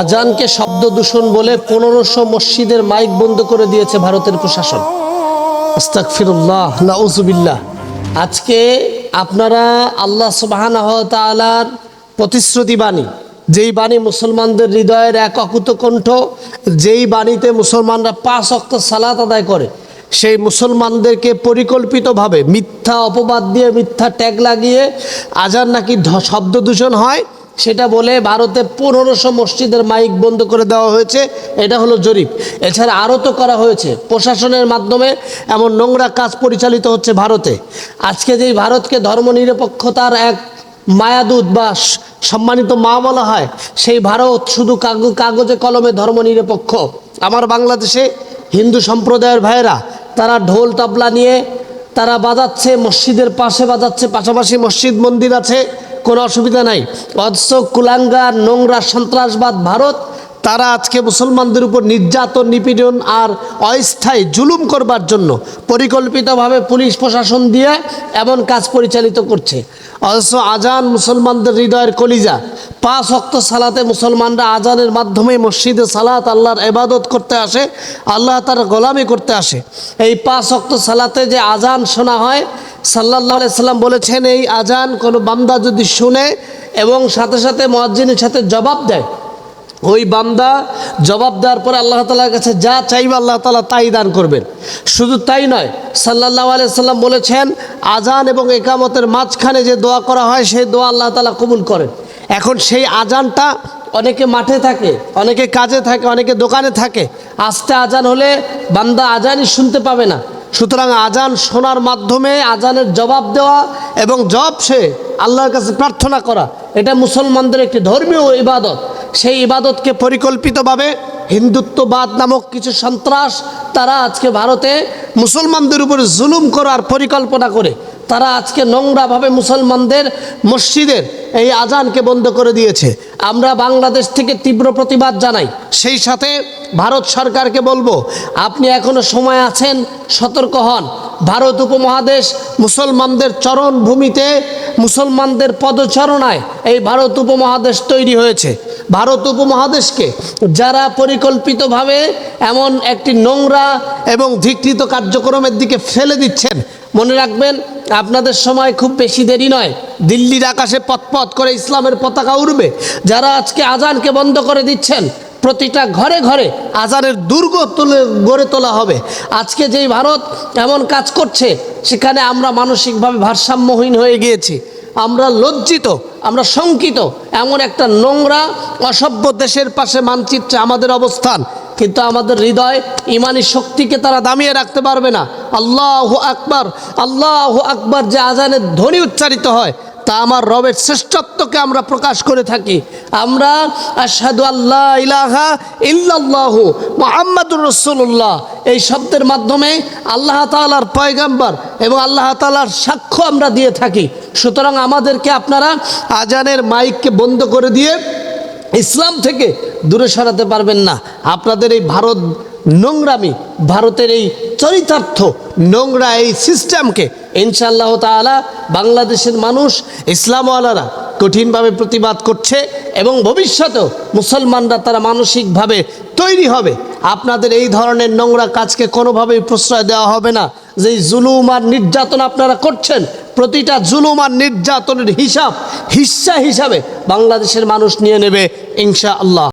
আজানকে শব্দ দূষণ বলে পনেরোশো মসজিদের মাইক বন্ধ করে দিয়েছে ভারতের প্রশাসন। আজকে আপনারা আল্লাহ তালার প্রতিশ্রুতি বাণী, যেই বাণী মুসলমানদের হৃদয়ের এক অকুত কণ্ঠ, যেই বাণীতে মুসলমানরা পাঁচ অক্ত সালাত আদায় করে, সেই মুসলমানদেরকে পরিকল্পিতভাবে মিথ্যা অপবাদ দিয়ে মিথ্যা ট্যাগ লাগিয়ে আজান নাকি শব্দ দূষণ হয় সেটা বলে ভারতে পনেরোশো মসজিদের মাইক বন্ধ করে দেওয়া হয়েছে। এটা হলো জরিপ। এছাড়া আরও তো করা হয়েছে। প্রশাসনের মাধ্যমে এমন নোংরা কাজ পরিচালিত হচ্ছে ভারতে। আজকে যেই ভারতকে ধর্মনিরপেক্ষতার এক মায়াদূত বা সম্মানিত মা বলা হয়, সেই ভারত শুধু কাগজ কাগজে কলমে ধর্মনিরপেক্ষ। আমার বাংলাদেশে হিন্দু সম্প্রদায়ের ভাইয়েরা, তারা ঢোল তাবলা নিয়ে তারা বাজাচ্ছে, মসজিদের পাশে বাজাচ্ছে, পাশাপাশি মসজিদ মন্দির আছে। কোনো অসুবিধা নাই। অথচ কুলাঙ্গার নোংরা, সন্ত্রাসবাদ, ভারত, তারা আজকে মুসলমানদের উপর নির্যাতন, নিপীড়ন আর অস্থায়ী জুলুম করবার জন্য পরিকল্পিতভাবে পুলিশ, প্রশাসন দিয়ে এমন কাজ পরিচালিত করছে। অথচ আজান মুসলমানদের হৃদয়ের কলিজা। পাঁচ অক্ত সালাতে মুসলমানরা আজানের মাধ্যমে মসজিদে সালাত, আল্লাহর এবাদত করতে আসে, আল্লাহ তার গোলামি করতে আসে। এই পাঁচ অক্ত সালাতে যে আজান শোনা হয় সাল্লাহ সাল্লাম বলেছেন, এই আজান কোনো বান্দা যদি শুনে এবং সাথে সাথে মহাজ্জিনের সাথে জবাব দেয়, ওই বান্দা জবাব দেওয়ার পরে আল্লাহ তালার কাছে যা চাইবে আল্লাহ তালা তাই দান করবেন। শুধু তাই নয় সাল্লাহ সাল্লাম বলেছেন, আজান এবং একামতের মাঝখানে যে দোয়া করা হয়, সেই দোয়া আল্লাহ তালা কবুল করেন। এখন সেই আজানটা অনেকে মাঠে থাকে, অনেকে কাজে থাকে, অনেকে দোকানে থাকে। আস্তে আজান হলে বান্দা আজানই শুনতে পাবে না। সুতরাং আজান শোনার মাধ্যমে আজানের জবাব দেওয়া এবং জব সে আল্লাহর কাছে প্রার্থনা করা, এটা মুসলমানদের একটি ধর্মীয় ইবাদত। সেই ইবাদতকে পরিকল্পিতভাবে হিন্দুত্ববাদ নামক কিছু সন্ত্রাস তারা আজকে ভারতে মুসলমানদের উপর জুলুম করার পরিকল্পনা করে। তারা আজকে নোংরাভাবে মুসলমানদের মসজিদের এই আজানকে বন্ধ করে দিয়েছে। আমরা বাংলাদেশ থেকে তীব্র প্রতিবাদ জানাই। সেই সাথে ভারত সরকারকে বলব, আপনি এখনও সময় আছেন, সতর্ক হন। ভারত উপমহাদেশ মুসলমানদের চরণ ভূমিতে, মুসলমানদের পদচারণায় এই ভারত উপমহাদেশ তৈরি হয়েছে। ভারত উপমহাদেশকে যারা পরিকল্পিতভাবে এমন একটি নোংরা এবং ধিকৃত কার্যক্রমের দিকে ফেলে দিচ্ছেন, মনে রাখবেন আপনাদের সময় খুব বেশি দেরি নয়। দিল্লির আকাশে পথপথ করে ইসলামের পতাকা উড়বে। যারা আজকে আজানকে বন্ধ করে দিচ্ছেন, প্রতিটা ঘরে ঘরে আজানের দুর্গ তুলে গড়ে তোলা হবে। আজকে যেই ভারত এমন কাজ করছে, সেখানে আমরা মানসিকভাবে ভারসাম্যহীন হয়ে গিয়েছি। আমরা লজ্জিত, আমরা শঙ্কিত। এমন একটা নোংরা, অসভ্য দেশের পাশে মানচিত্রে আমাদের অবস্থান। কিন্তু আমাদের হৃদয় ইমানি শক্তিকে তারা দামিয়ে রাখতে পারবে না। আল্লাহ আকবার আল্লাহ আকবার যে আজানের ধ্বনি উচ্চারিত হয়, তা আমার রবের শ্রেষ্ঠত্বকে আমরা প্রকাশ করে থাকি। আমরা আশহাদু আল্লাহ ইলাহা ইল্লাল্লাহু মুহাম্মাদুর রাসূলুল্লাহ। এই শব্দের মাধ্যমে আল্লাহ তাআলার পয়গাম্বার এবং আল্লাহ তাআলার সাক্ষ্য আমরা দিয়ে থাকি। সুতরাং আমাদেরকে আপনারা আজানের মাইককে বন্ধ করে দিয়ে ইসলাম থেকে দূরে সরাতে পারবেন না। আপনাদের এই ভারত নোংরামি, ভারতের এই চরিতার্থ নোংরা এই সিস্টেমকে ইনশাআল্লাহ তাআলা বাংলাদেশের মানুষ, ইসলামওয়ালারা কঠিনভাবে প্রতিবাদ করছে এবং ভবিষ্যতেও মুসলমানরা তারা মানসিকভাবে তৈরি হবে। আপনাদের এই ধরনের নোংরা কাজকে কোনোভাবেই প্রশ্রয় দেওয়া হবে না। যে জুলুম আর নির্যাতন আপনারা করছেন প্রতিটা জুলুম আর নির্যাতনের হিসাব হিসা হিসাবে বাংলাদেশের মানুষ নিয়ে নেবে ইনশা আল্লাহ